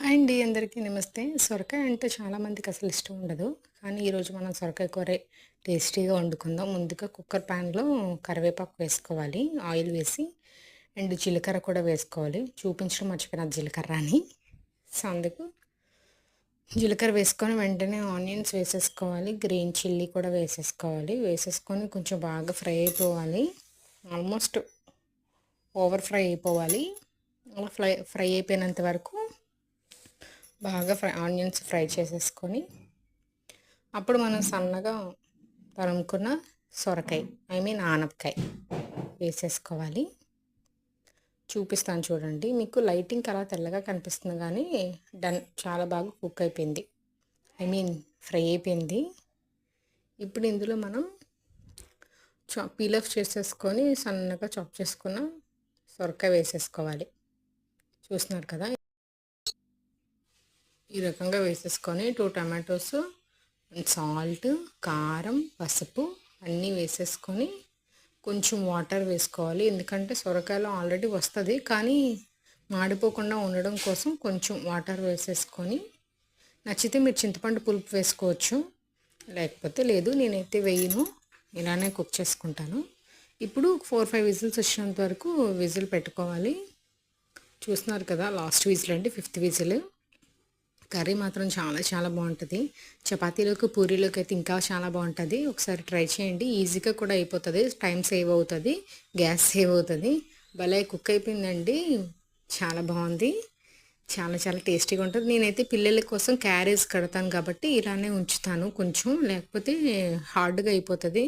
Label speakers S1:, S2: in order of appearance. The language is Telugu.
S1: హాయ్ అండి అందరికీ నమస్తే. సొరకాయ అంటే చాలామందికి అసలు ఇష్టం ఉండదు. కానీ ఈరోజు మనం సొరకాయ కూర టేస్టీగా వండుకుందాం. ముందుగా కుక్కర్ ప్యాన్లో కరివేపాకు వేసుకోవాలి. ఆయిల్ వేసి అండ్ జీలకర్ర కూడా వేసుకోవాలి. చూపించడం మర్చిపోయిన జీలకర్ర అని. సో అందుకు జీలకర్ర వేసుకొని వెంటనే ఆనియన్స్ వేసేసుకోవాలి. గ్రీన్ చిల్లీ కూడా వేసేసుకోవాలి. వేసేసుకొని కొంచెం బాగా ఫ్రై అయిపోవాలి. ఆల్మోస్ట్ ఓవర్ ఫ్రై అయిపోవాలి. అలా ఫ్రై ఫ్రై అయిపోయినంత వరకు బాగా ఫ్రై ఆనియన్స్ ఫ్రై చేసేసుకొని అప్పుడు మనం సన్నగా తరుముకున్న సొరకాయ ఐ మీన్ ఆనపకాయ వేసేసుకోవాలి. చూపిస్తాను చూడండి. మీకు లైటింగ్ అలా తెల్లగా కనిపిస్తుంది కానీ డన్ చాలా బాగా కుక్ అయిపోయింది. ఐ మీన్ ఫ్రై అయిపోయింది. ఇప్పుడు ఇందులో మనం చా పీలఫ్ చేసేసుకొని సన్నగా చాప్ చేసుకున్న సొరకాయ వేసేసుకోవాలి. చూస్తున్నారు కదా? ఈ రకంగా వేసేసుకొని టూ టమాటోస్ సాల్ట్ కారం పసుపు అన్నీ వేసేసుకొని కొంచెం వాటర్ వేసుకోవాలి. ఎందుకంటే సొరకాయలో ఆల్రెడీ వస్తుంది. కానీ మాడిపోకుండా ఉండడం కోసం కొంచెం వాటర్ వేసేసుకొని నచ్చితే మీరు చింతపండు పులుపు వేసుకోవచ్చు. లేకపోతే లేదు నేనైతే వేయను. ఇలానే కుక్ చేసుకుంటాను. ఇప్పుడు ఫోర్ ఫైవ్ విజిల్స్ వచ్చినంత వరకు విజిల్ పెట్టుకోవాలి. చూస్తున్నారు కదా లాస్ట్ విజిల్ అండి ఫిఫ్త్ విజిల్. కర్రీ మాత్రం చాలా చాలా బాగుంటుంది. చపాతీలోకి పూరీలోకి అయితే ఇంకా చాలా బాగుంటుంది. ఒకసారి ట్రై చేయండి. ఈజీగా కూడా అయిపోతుంది. టైం సేవ్ అవుతుంది. గ్యాస్ సేవ్ అవుతుంది. భలే కుక్ అయిపోయిందండి. చాలా బాగుంది. చాలా చాలా టేస్టీగా ఉంటుంది. నేనైతే పిల్లల కోసం క్యారేజ్ కడతాను కాబట్టి ఇలానే ఉంచుతాను కొంచెం. లేకపోతే హార్డ్గా అయిపోతుంది.